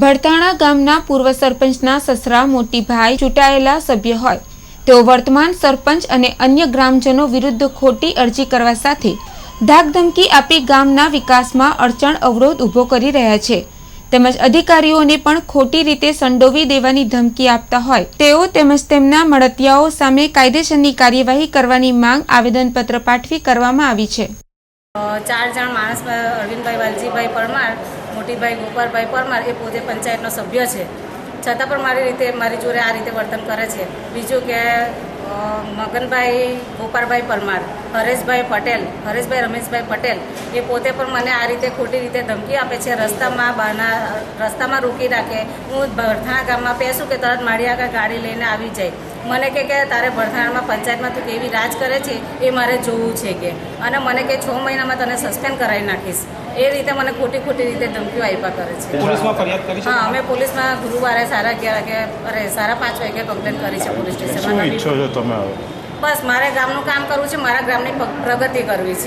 ભરતાણા ગામના પૂર્વ સરપંચના સસરા મોટીભાઈ ચૂંટાયેલા સભ્ય હોય. તેઓ વર્તમાન સરપંચ અને અન્ય ગ્રામજનો વિરુદ્ધ ખોટી અરજી કરવા સાથે ધાકધમકી આપી ગામના વિકાસમાં અડચણ અવરોધ ઊભો કરી રહ્યા છે. તેમજ અધિકારીઓને પણ ખોટી રીતે સંડોવી દેવાની ધમકી આપતા હોય. તેઓ તેમજ તેમના મળતિયાઓ સામે કાયદેસરની કાર્યવાહી કરવાની માંગ આવેદનપત્ર પાઠવી કરવામાં આવી છે. ચાર જણ માણસ અરવિંદભાઈ, વાલજીભાઈ પરમાર મોટીભાઈ ગોપાલભાઈ પરમાર એ પોતે પંચાયતનો સભ્ય છે. છતાં પણ મારી રીતે, મારી જોડે આ રીતે વર્તન કરે છે. બીજું કે મગનભાઈ ગોપાલભાઈ પરમાર, હરેશભાઈ પટેલ, હરેશભાઈ રમેશભાઈ પટેલ એ પોતે પણ મને આ રીતે ખોટી રીતે ધમકી આપે છે. રસ્તામાં બહારના રસ્તામાં રોકી રાખે. હું ભરથાણા ગામમાં પહેશું કે તરત મારી આગળ ગાડી લઈને આવી જાય મને કે કે તારે ભરથાણામાં પંચાયતમાં તું કેવી રાજ કરે છે એ મારે જોવું છે કે. અને મને કે છ મહિનામાં તને સસ્પેન્ડ કરાવી નાખીશ. એ રીતે મને ખોટી ખોટી રીતે ધમકીઓ આપ્યા કરે છે. પોલીસમાં ફરિયાદ કરી છે? હા અમે પોલીસમાં ગુરુવારે સારા અગિયાર વાગે અરે સારા પાંચ વાગે કમ્પ્લેન કરી છે પોલીસ સ્ટેશનમાં. ઈચ્છો છો તમે હવે? બસ મારે ગામનું કામ કરવું છે મારા ગામની પ્રગતિ કરવી છે.